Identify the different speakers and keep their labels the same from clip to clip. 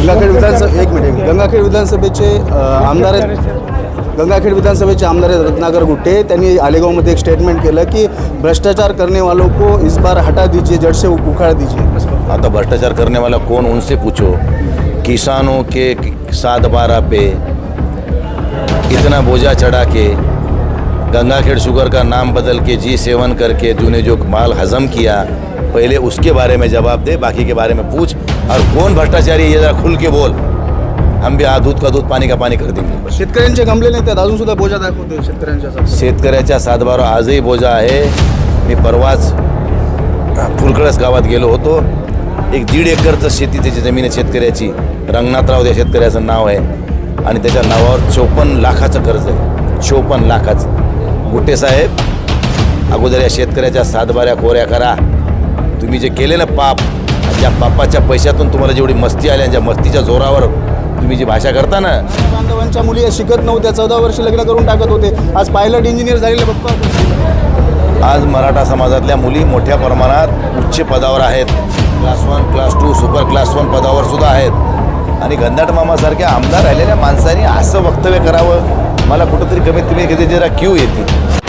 Speaker 1: गंगाखेड विधानसभा एक मिनिट गंगाखेड विधानसभेचे अ, आमदार आहेत गंगाखेड विधानसभेचे आमदार आहेत रत्नाकर गुट्टे. त्यांनी आलेगावमध्ये एक स्टेटमेंट केलं की भ्रष्टाचार करने वालों को इस बार हटा दीजिए जड़ से उखाड़ दीजिए.
Speaker 2: आता भ्रष्टाचार करने वाला कौन उनसे पूछो। किसानों के सात बारह पे इतना बोझा चढ़ा के गंगाखेड़ शुगर का नाम बदल के जी सेवन करके तूने जो माल हजम किया पहले उसके बारे में जवाब दे बाकी के बारे में पूछ। और कौन भ्रष्टाचारी है? ये जरा खुल के बोल। हम भी आ दूध का दूध पानी का पाणी कर देंगे।
Speaker 1: शेतकऱ्यांचे गमले नाही त्यात अजून सुद्धा बोजा दाखवते शेतकऱ्यांच्या
Speaker 2: शेतकऱ्याच्या सातबारा आजही बोजा आहे. मी परवाच फुलकळस गावात गेलो होतो. एक दीड एकरचं शेती त्याची जमीन आहे शेतकऱ्याची. रंगनाथराव त्या शेतकऱ्याचं नाव आहे. आणि त्याच्या नावावर चोपन्न लाखाचं कर्ज आहे. चोपन्न लाखाचं. गुट्टे साहेब अगोदर या शेतकऱ्याच्या सातबाऱ्या कोऱ्या करा. तुम्ही जे केले ना पाप आणि त्या पापाच्या पैशातून तुम्हाला जेवढी मस्ती आली आणि ज्या मस्तीच्या जोरावर तुम्ही जी भाषा करता ना.
Speaker 1: बांधवांच्या मुली या शिकत नव्हत्या चौदा वर्ष लग्न करून टाकत होते. आज पायलट इंजिनियर झालेले बघतो
Speaker 2: आज मराठा समाजातल्या मुली मोठ्या प्रमाणात उच्च पदावर आहेत. Class one class two super class one पदावर सुद्धा आहेत. आणि गंधाट मामासारख्या आमदार राहिलेल्या माणसांनी असं वक्तव्य करावं. मला कुठंतरी कमीत कमी कधी जरा क्यू येते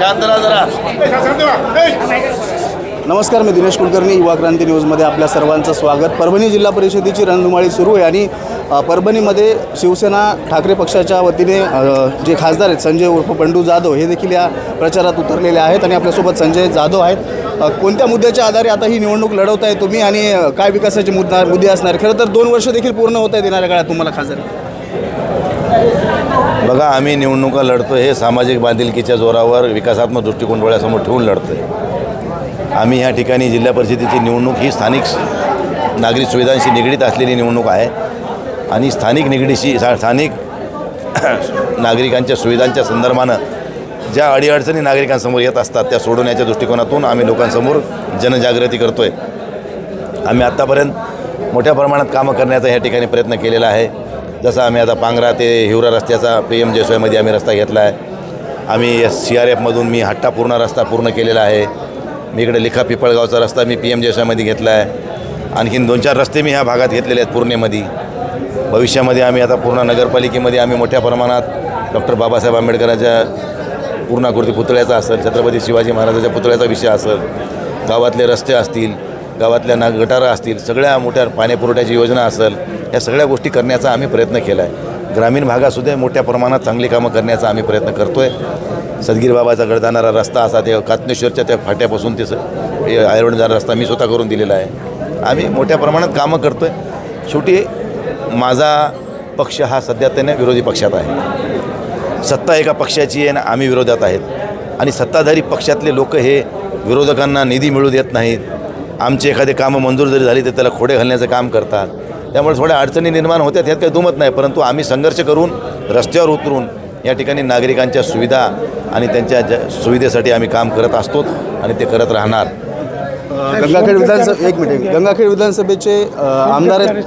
Speaker 2: ए जरा.
Speaker 1: नमस्कार मी दिनेश कुलकर्णी युवा क्रांती न्यूजमध्ये आपल्या सर्वांचं स्वागत. परभणी जिल्हा परिषदेची रणधुमाळी सुरू आहे आणि परभणीमध्ये शिवसेना ठाकरे पक्षाच्या वतीने जे खासदार आहेत संजय उर्फ बंडू जाधव हे देखील या प्रचारात उतरलेले आहेत आणि आपल्यासोबत संजय जाधव आहेत. कोणत्या मुद्द्याच्या आधारे आता ही निवडणूक लढवताय तुम्ही आणि काय विकासाचे मुद्दा मुद्दे असणार? खरं तर दोन वर्ष देखील पूर्ण होत आहेत येणाऱ्या काळात तुम्हाला खासदार.
Speaker 2: बघा आम्ही निवडणुका लढतो हे सामाजिक बांधिलकीच्या जोरावर विकासात्मक दृष्टिकोन डोळ्यासमोर ठेवून लढतो आहे आम्ही ह्या ठिकाणी जिल्हा परिषदेची निवडणूक ही स्थानिक नागरिक सुविधांशी निगडीत असलेली निवडणूक आहे. आणि स्थानिक निगडीशी स्थानिक नागरिकांच्या सुविधांच्या संदर्भानं ज्या अडीअडचणी नागरिकांसमोर येत असतात त्या सोडवण्याच्या दृष्टिकोनातून आम्ही लोकांसमोर जनजागृती करतो आहे आम्ही आत्तापर्यंत मोठ्या प्रमाणात कामं करण्याचा ह्या ठिकाणी प्रयत्न केलेला आहे. जसं आम्ही आता पांगरा ते हिवरा रस्त्याचा पी एम जेसोयमध्ये आम्ही रस्ता घेतला आहे. आम्ही सी आर एफमधून मी हट्टा पूर्ण रस्ता पूर्ण केलेला आहे. मी इकडे लिखा पिपळगावचा रस्ता मी पी एम जेसोयमध्ये घेतला आहे. आणखीन दोन चार रस्ते मी ह्या भागात घेतलेले आहेत पूर्णेमध्ये. भविष्यामध्ये आम्ही आता पूर्ण नगरपालिकेमध्ये आम्ही मोठ्या प्रमाणात डॉक्टर बाबासाहेब आंबेडकरांच्या पूर्णाकृती पुतळ्याचा असेल छत्रपती शिवाजी महाराजाच्या पुतळ्याचा विषय असेल गावातले रस्ते असतील गावातल्या ना गटारं असतील सगळ्या मोठ्या पाणीपुरवठ्याची योजना असेल या सगळ्या गोष्टी करण्याचा आम्ही प्रयत्न केला आहे ग्रामीण भागातसुद्धा मोठ्या प्रमाणात चांगली कामं करण्याचा आम्ही प्रयत्न करतो आहे सदगीरबाबाचा गड जाणारा रस्ता असा ते कातनेश्वरच्या त्या फाट्यापासून ते हे आयरोड जाणारा रस्ता मी स्वतः करून दिलेला आहे. आम्ही मोठ्या प्रमाणात कामं करतो आहे शेवटी माझा पक्ष हा सध्या त्याने विरोधी पक्षात आहे. सत्ता एका पक्षाची आहे ना आम्ही विरोधात आहेत. आणि सत्ताधारी पक्षातले लोक हे विरोधकांना निधी मिळू देत नाहीत. आमचे एखादे कामं मंजूर जरी झाली तर त्याला खोडे घालण्याचं काम करतात. त्यामुळे थोड्या अडचणी निर्माण होत्यात ह्यात काही दुमत नाही परंतु आम्ही संघर्ष करून रस्त्यावर उतरून या ठिकाणी नागरिकांच्या सुविधा आणि त्यांच्या ज सुविधेसाठी आम्ही काम करत असतो आणि ते करत राहणार.
Speaker 1: गंगाखेड विधानसभा एक मिनिट गंगाखेड विधानसभेचे आमदार आहेत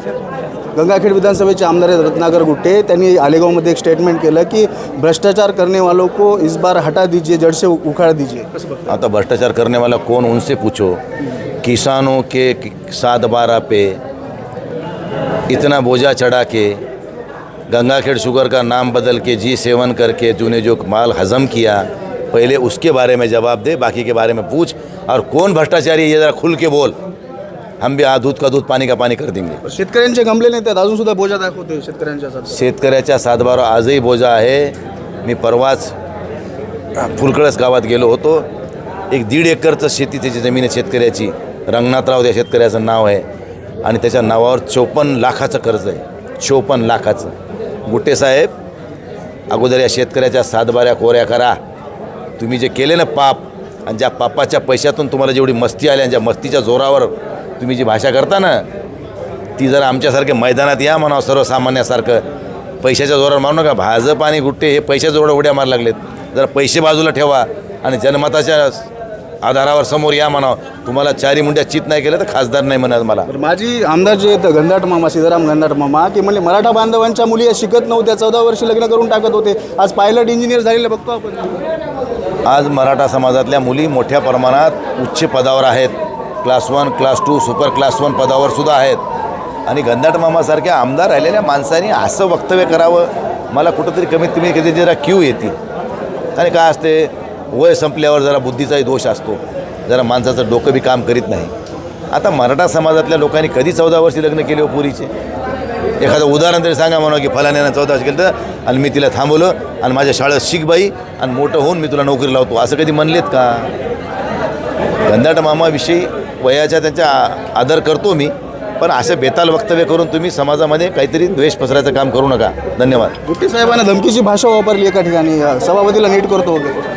Speaker 1: गंगाखेड विधानसभेचे आमदार आहेत रत्नाकर गुट्टे. त्यांनी आलेगावमध्ये एक स्टेटमेंट केलं की भ्रष्टाचार करने वालों को इस बार हटा दीजिए जड़ से उखाड़ दीजिए.
Speaker 2: आता भ्रष्टाचार करने वाला कौन उनसे पूछो. किसानों के सात बारह पे इतना बोझा चढ़ा के गंगाखेड़ शुगर का नाम बदल के जी सेवन करके तूने जो माल हजम किया पहले उसके बारे में जवाब दे बाकी के बारे में पूछ। और कौन भ्रष्टाचारी है ये ज़रा खुल के बोल। हम भी आ दूध का दूध पानी का पाणी कर देंगे।
Speaker 1: शेतकऱ्यांचे गमले नाही त्यात अजून सुद्धा बोजा दाखवते शेतकऱ्यांच्या
Speaker 2: शेतकऱ्याच्या सातबारा आजही बोजा आहे. मी परवाच फुलकळस गावात गेलो होतो. एक दीड एकरचं शेती त्याची ज़मीन आहे शेतकऱ्याची. रंगनाथराव त्या शेतकऱ्याचं नाव आहे. आणि त्याच्या नावावर चोपन्न लाखाचं कर्ज आहे. चोपन्न लाखाचं. गुट्टे साहेब अगोदर या शेतकऱ्याच्या सातबाऱ्या कोऱ्या करा. तुम्ही जे केले ना पाप आणि ज्या पापाच्या पैशातून तुम्हाला जेवढी मस्ती आली आणि ज्या मस्तीच्या जोरावर तुम्ही जी भाषा करता ना ती जरा आमच्यासारख्या मैदानात या म्हणावं सर्वसामान्यासारखं. पैशाच्या जोरावर मारू नका. भाजप आणि गुट्टे हे पैशाच्या जोरावर उड्या मार लागलेत. जरा पैसे बाजूला ठेवा आणि जनमताच्या आधारावर समोर या म्हणावं. तुम्हाला चारी मुंड्या चित नाही केलं तर खासदार नाही म्हणत मला.
Speaker 1: तर माझी आमदार जे आहेत गंधाट मामा सीताराम गंधाट मामा की म्हणले मराठा बांधवांच्या मुली या शिकत नव्हत्या चौदा वर्षी लग्न करून टाकत होते. आज पायलट इंजिनियर झालेले बघतो आपण.
Speaker 2: आज मराठा समाजातल्या मुली मोठ्या प्रमाणात उच्च पदावर आहेत. Class one class two super class one पदावर सुद्धा आहेत. आणि गंधाट मामासारख्या आमदार राहिलेल्या माणसांनी असं वक्तव्य करावं मला कुठंतरी कमीत कमी कधी जरा क्यू येते आणि काय असते? वय संपल्यावर जरा बुद्धीचाही दोष असतो. जरा माणसाचं डोकं बी काम करीत नाही. आता मराठा समाजातल्या लोकांनी कधी चौदा वर्षी लग्न केले हो पुरीचे? एखादं उदाहरण तरी सांगा म्हणा की फलाण्यानं चौदा वर्ष केलं तर आणि मी तिला थांबवलं आणि माझ्या शाळेत शिक बाई आणि मोठं होऊन मी तुला नोकरी लावतो. असं कधी म्हणलेत का? गंधाट मामाविषयी वयाच्या त्यांचा आ- आदर करतो मी पण असं बेताल वक्तव्य करून तुम्ही समाजामध्ये काहीतरी द्वेष पसरायचं काम करू नका. धन्यवाद.
Speaker 1: गुट्टे साहेबांना धमकीची भाषा वापरली एका ठिकाणी. सभापतीला नीट करतो वगैरे.